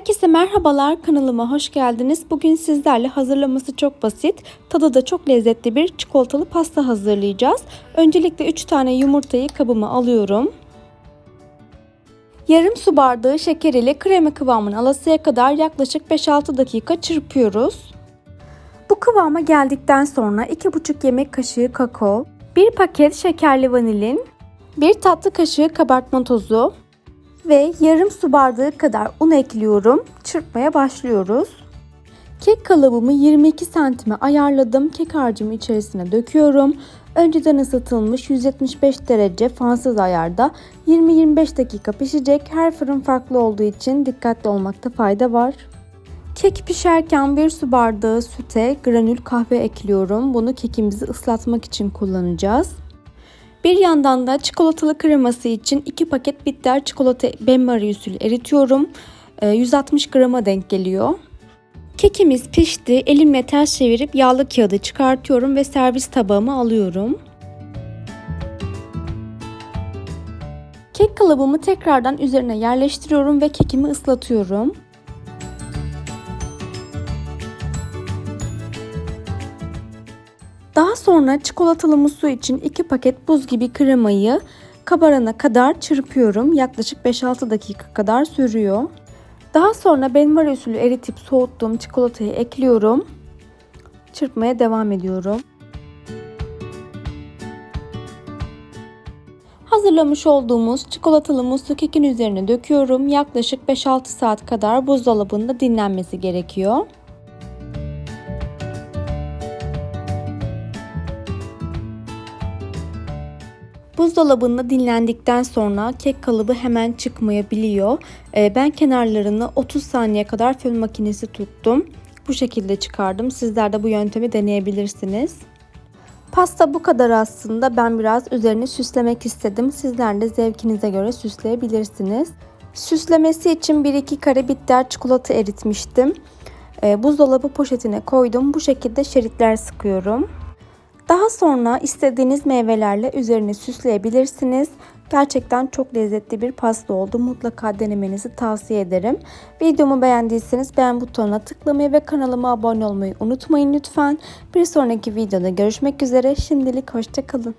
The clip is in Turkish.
Herkese merhabalar kanalıma hoş geldiniz. Bugün sizlerle hazırlaması çok basit, tadı da çok lezzetli bir çikolatalı pasta hazırlayacağız. Öncelikle 3 tane yumurtayı kabıma alıyorum. Yarım su bardağı şeker ile krema kıvamını alasıya kadar yaklaşık 5-6 dakika çırpıyoruz. Bu kıvama geldikten sonra 2,5 yemek kaşığı kakao, 1 paket şekerli vanilin, 1 tatlı kaşığı kabartma tozu, ve yarım su bardağı kadar un ekliyorum. Çırpmaya başlıyoruz. Kek kalıbımı 22 santime ayarladım. Kek harcımı içerisine döküyorum. Önceden ısıtılmış 175 derece fansız ayarda 20-25 dakika pişecek. Her fırın farklı olduğu için dikkatli olmakta fayda var. Kek pişerken bir su bardağı süte granül kahve ekliyorum. Bunu kekimizi ıslatmak için kullanacağız. Bir yandan da çikolatalı kreması için 2 paket bitter çikolata benmari usulü eritiyorum. 160 Ee, grama denk geliyor. Kekimiz pişti. Elimle ters çevirip yağlı kağıdı çıkartıyorum ve servis tabağıma alıyorum. Kek kalıbımı tekrardan üzerine yerleştiriyorum ve kekimi ıslatıyorum. Daha sonra çikolatalı musu için 2 paket buz gibi kremayı kabarana kadar çırpıyorum. Yaklaşık 5-6 dakika kadar sürüyor. Daha sonra benmar usulü eritip soğuttuğum çikolatayı ekliyorum. Çırpmaya devam ediyorum. Hazırlamış olduğumuz çikolatalı muslu kekin üzerine döküyorum. Yaklaşık 5-6 saat kadar buzdolabında dinlenmesi gerekiyor. Buzdolabında dinlendikten sonra kek kalıbı hemen çıkmayabiliyor. Ee, ben kenarlarını 30 saniye kadar fön makinesi tuttum. Bu şekilde çıkardım. Sizler de bu yöntemi deneyebilirsiniz. Pasta bu kadar aslında. Ben biraz üzerini süslemek istedim. Sizler de zevkinize göre süsleyebilirsiniz. Süslemesi için 1-2 kare bitter çikolata eritmiştim. Ee, buzdolabı poşetine koydum. Bu şekilde şeritler sıkıyorum. Daha sonra istediğiniz meyvelerle üzerine süsleyebilirsiniz. Gerçekten çok lezzetli bir pasta oldu. Mutlaka denemenizi tavsiye ederim. Videomu beğendiyseniz beğen butonuna tıklamayı ve kanalıma abone olmayı unutmayın lütfen. Bir sonraki videoda görüşmek üzere. Şimdilik hoşçakalın.